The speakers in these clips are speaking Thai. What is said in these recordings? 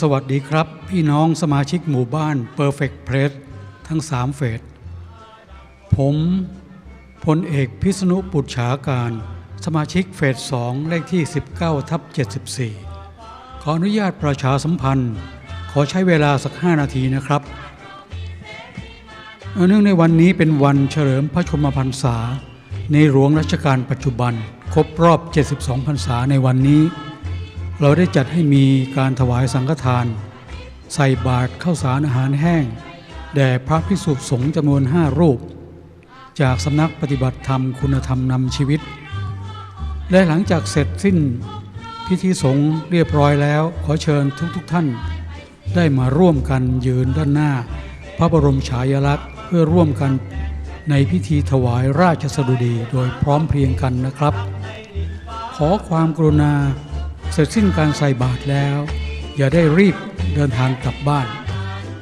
สวัสดีครับ พี่น้องสมาชิกหมู่บ้าน Perfect Place ทั้ง 3 เฟส ผมพลเอกพิษณุปุจฉาการ สมาชิกเฟส 2 เลขที่ 19 ทับ 74 ขออนุญาตประชาสัมพันธ์ ขอใช้เวลาสัก 5 นาทีนะครับ เนื่องในวันนี้เป็นวันเฉลิมพระชมพรรษา ในหลวงรัชกาลปัจจุบัน ครบรอบ 72 พรรษาในวันนี้ เราได้จัดให้มีการถวายสังฆทาน ใส่บาตรข้าวสารอาหารแห้ง แด่พระภิกษุสงฆ์จำนวนห้ารูป จากสำนักปฏิบัติธรรมคุณธรรมนำชีวิต และหลังจากเสร็จสิ้นพิธีสงฆ์เรียบร้อยแล้ว ขอเชิญทุกๆทท่าน ได้มาร่วมกันยืนด้านหน้า พระบรมฉายาลักษณ์เพื่อร่วมกันในพิธีถวายราชสดุดีโดยพร้อมเพรียงกันนะครับ ขอความกรุณา เสร็จสิ้นการใส่บาตรแล้ว อย่าได้รีบเดินทางกลับบ้าน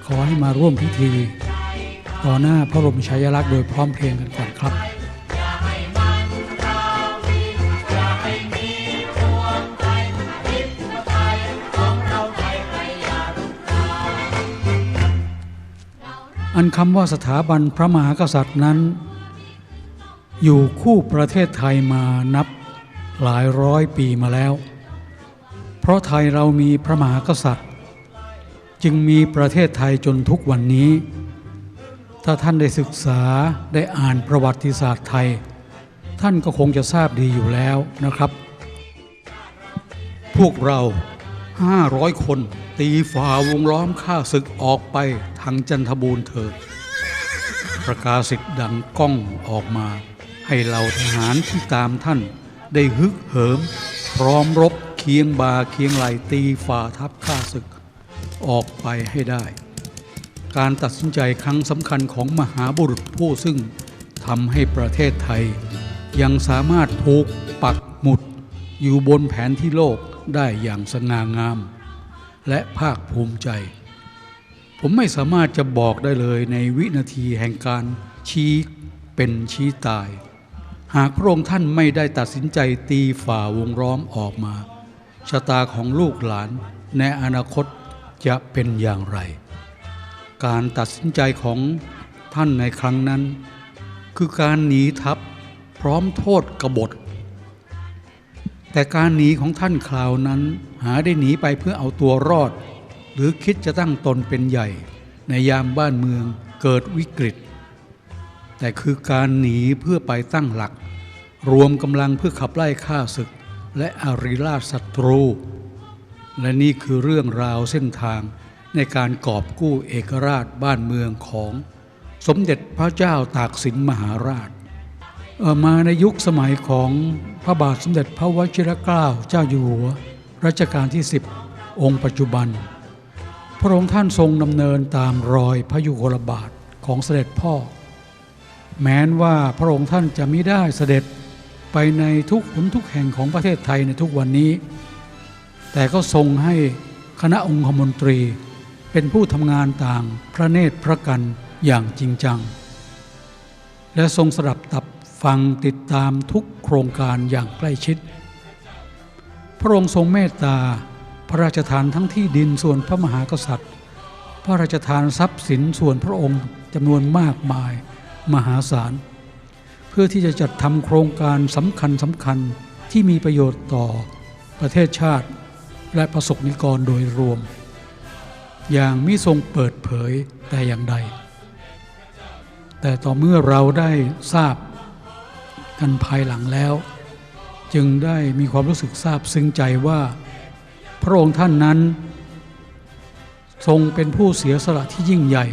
ขอให้มาร่วมพิธีต่อหน้าพระบรมฉายาลักษณ์โดยพร้อมเพรียงกันก่อนครับอันคำว่าสถาบันพระมหากษัตริย์นั้น อยู่คู่ประเทศไทยมานับหลายร้อยปีมาแล้ว เพราะไทยเรามีพระมหากษัตริย์ จึงมีประเทศไทยจนทุกวันนี้ ถ้าท่านได้ศึกษาได้อ่านประวัติศาสตร์ไทย ท่านก็คงจะทราบดีอยู่แล้วนะครับ พวกเรา 500 คนตีฝ่าวงล้อมข้าศึกออกไปทางจันทบูรณ์เถิดประกาศสิทธิ์ดังก้องออกมา ให้เหล่าทหารที่ตามท่านได้ฮึกเหิม พร้อมรบ เคียงบาเคียงไหลตีฝ่าทัพข้าศึกออกไปให้ได้ การตัดสินใจครั้งสำคัญของมหาบุรุษผู้ซึ่งทำให้ประเทศไทย ยังสามารถถูกปักหมุดอยู่บนแผนที่โลกได้อย่างสง่างาม และภาคภูมิใจ ผมไม่สามารถจะบอกได้เลยในวินาทีแห่งการชี้เป็นชี้ตาย หากพระองค์ท่านไม่ได้ตัดสินใจตีฝ่าวงล้อมออกมา ชะตาของลูกหลานในอนาคตจะเป็นอย่างไร การตัดสินใจของท่านในครั้งนั้น คือการหนีทัพพร้อมโทษกบฏ แต่การหนีของท่านคราวนั้นหาได้หนีไปเพื่อเอาตัวรอด หรือคิดจะตั้งตนเป็นใหญ่ ในยามบ้านเมืองเกิดวิกฤต แต่คือการหนีเพื่อไปตั้งหลัก รวมกำลังเพื่อขับไล่ข้าศึก และอริราชศัตรู และนี่คือเรื่องราวเส้นทางในการกอบกู้เอกราชบ้านเมืองของสมเด็จพระเจ้าตากสินมหาราชเออมาในยุคสมัยของพระบาทสมเด็จพระวชิรเกล้าเจ้าอยู่หัวรัชกาลที่ 10 องค์ปัจจุบัน พระองค์ท่านทรงดำเนินตามรอยพระยุคลบาทของเสด็จพ่อ แม้นว่าพระองค์ท่านจะไม่ได้เสด็จ ไปในทุกหนทุกแห่งของประเทศไทยในทุกวันนี้ แต่ก็ทรงให้คณะองคมนตรีเป็นผู้ทำงานต่างพระเนตรพระกันอย่างจริงจัง และทรงสดับตับฟังติดตามทุกโครงการอย่างใกล้ชิด พระองค์ทรงเมตตาพระราชทานทั้งที่ดินส่วนพระมหากษัตริย์ พระราชทานทรัพย์สินส่วนพระองค์จำนวนมากมายมหาศาล เพื่อที่จะจัดทำโครงการสำคัญสำคัญที่มีประโยชน์ต่อประเทศชาติ และประสบนิกรโดยรวม อย่างมิทรงเปิดเผยแต่อย่างใด แต่ต่อเมื่อเราได้ทราบกันภายหลังแล้ว จึงได้มีความรู้สึกทราบซึ้งใจว่า พระองค์ท่านนั้น ทรงเป็นผู้เสียสละที่ยิ่งใหญ่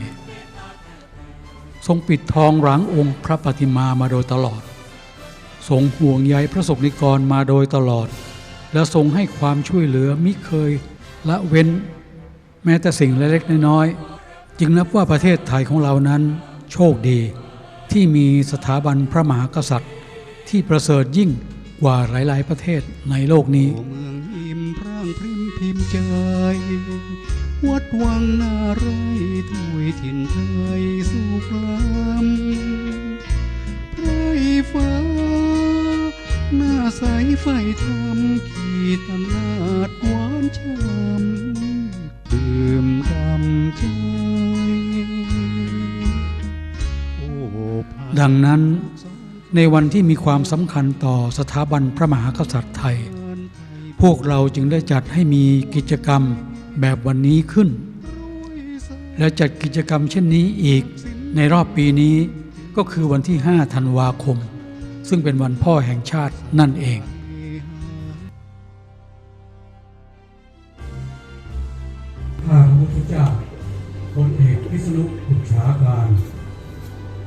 ทรงปิดทองหลังองค์พระปฏิมามาโดยตลอด ทรงห่วงใยพระสงฆ์นิกรมาโดยตลอด และทรงให้ความช่วยเหลือมิเคยละเว้น แม้แต่สิ่งเล็กๆน้อยๆจึงนับว่าประเทศไทยของเรานั้น โชคดี ที่มีสถาบันพระมหากษัตริย์ ที่ประเสริฐยิ่งกว่าหลายๆประเทศในโลกนี้เมืองอิ่มพร่างพริมพิมพ์ใจ วัดวังนาไรถวยถิ่นไทยสู่ลาไรฟ้า หน้าใสไฟทำขีดนาจหวานช้ำดื่มดำใจดังนั้นในวันที่มีความสำคัญต่อสถาบันพระมหากษัตริย์ไทย พวกเราจึงได้จัดให้มีกิจกรรม แบบวันนี้ขึ้น และจัดกิจกรรมเช่นนี้อีกในรอบปีนี้ก็คือวันที่ 5 ธันวาคม ซึ่งเป็นวันพ่อแห่งชาตินั่นเองข้าพระพุทธเจ้าพลเอกพิษณุขุนชาการ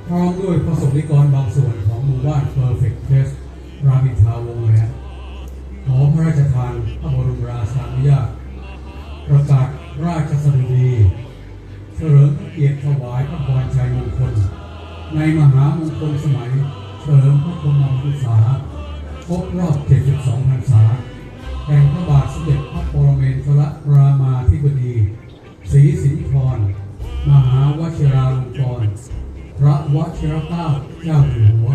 พร้อมด้วยประสบนิกรบางส่วน ในมหามงคลสมัยเฉลิมพระชนมพรรษาครบรอบ 72พรรษาแห่งพระบาทสมเด็จพระปรเมนทรรามาธิบดีศรีสินธรมหาวชิราลงกรณ์พระวชิรเกล้าเจ้าอยู่หัว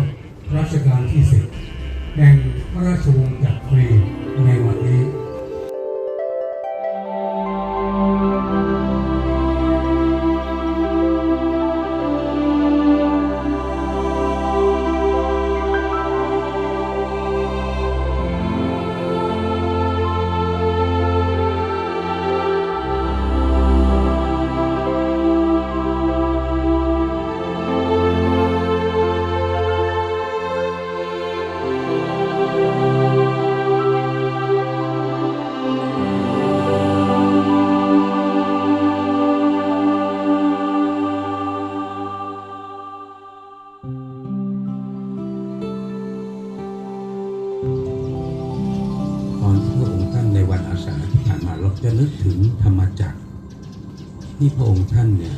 ที่พระองค์ท่านเนี่ย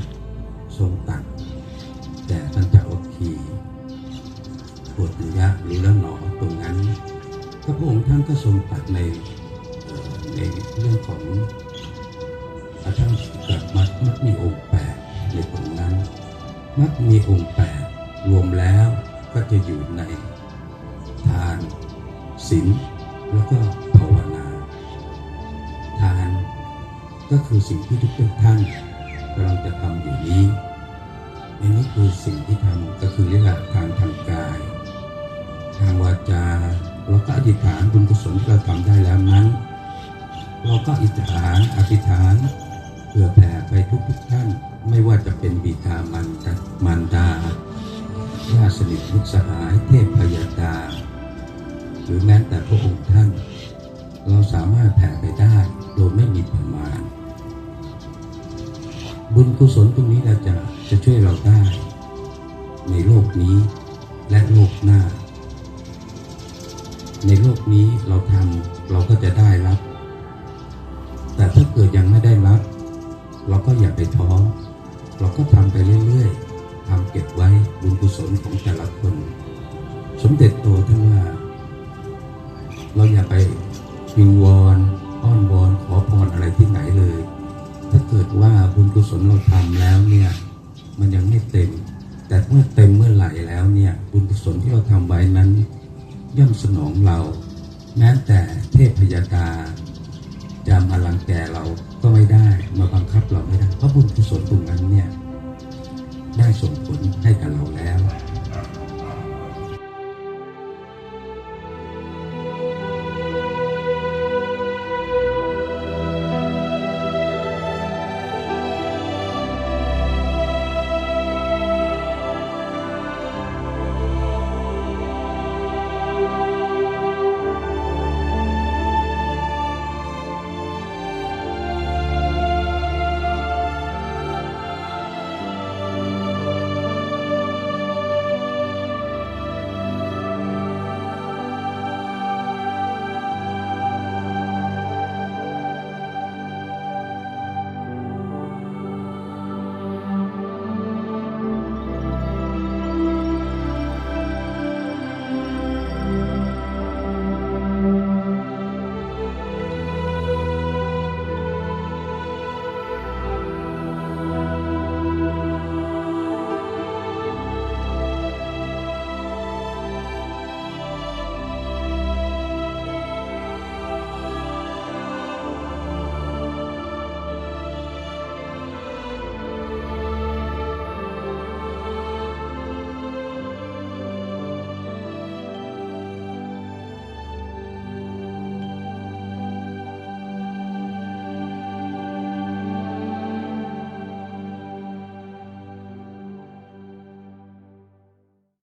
ทรงตัดแต่ตัญจวัคคีปวดยะหรือละหนอตรงนั้นถ้าพระองค์ท่านก็ทรงตัดในในเรื่องของอาทั้งเกิดมัดมัดมีองค์แปดในตรงนั้น มัดมีองค์แปดรวมแล้วก็จะอยู่ในทานศีลแล้วก็ภาวนา ทานก็คือสิ่งที่ทุกท่าน กำลังจะทำอยู่นี้อันนี้คือสิ่งที่ทำก็คือเรียกว่าทางทางกาย ทางวาจาเราก็อธิษฐานบุญกุศลที่เราทำได้แล้วนั้น เราก็อธิษฐานอธิษฐานเพื่อแผ่ไปทุกทุกท่าน ไม่ว่าจะเป็นบิดามารดามารดาญาติสนิทมิตรสหายเทพพยาดา หรือแม้แต่พระองค์ท่าน เราสามารถแผ่ไปได้โดยไม่มีประมาณ บุญกุศลตรงนี้เราจะจะช่วยเราได้ ในโลกนี้และโลกหน้า ในโลกนี้เราทำเราก็จะได้รับ แต่ถ้าเกิดยังไม่ได้รับ เราก็อย่าไปท้อเราก็ทำไปเรื่อยๆทำเก็บไว้บุญกุศลของแต่ละคน สมเด็จโตท่านว่า เราอย่าไปวิงวอนอ้อนวอนขอพรอะไรที่ไหนเลย ถ้าเกิดว่าบุญกุศลเราทำแล้วเนี่ย มันยังไม่เต็ม แต่เมื่อเต็มเมื่อไหร่แล้วเนี่ย บุญกุศลที่เราทำไว้นั้น ย่อมสนองเรา แม้แต่เทพพยากาจะมาลังแกเราก็ไม่ได้มาบังคับเราไม่ได้เพราะบุญกุศลตรงนั้นเนี่ยได้ส่งผลให้กับเราแล้ว